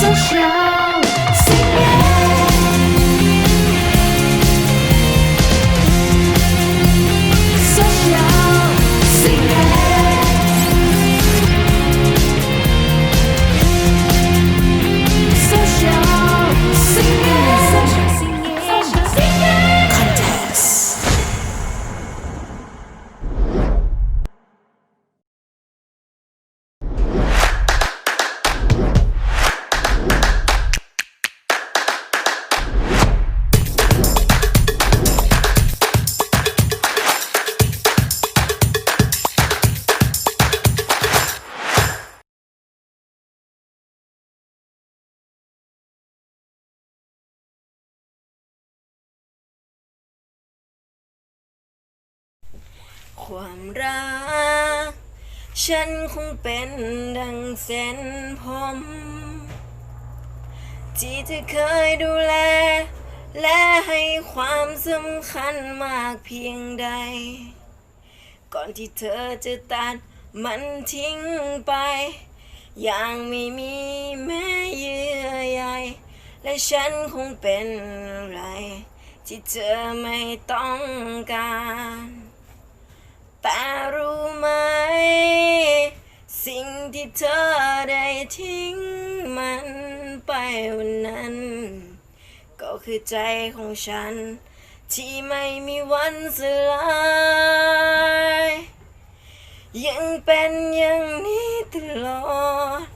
so shy. ความรัก ฉันคงเป็นดังเส้นผม ที่เธอเคยดูแล และให้ความสำคัญมากเพียงใด ก่อนที่เธอจะตัดมันทิ้งไป อย่างไม่มีแม้เยื่อใยและฉันคงเป็นอะไร ที่เธอไม่ต้องการ ที่เธอได้ทิ้งมันไปวันนั้น ก็คือใจของฉัน ที่ไม่มีวันสลายยังเป็นอย่างนี้ตลอด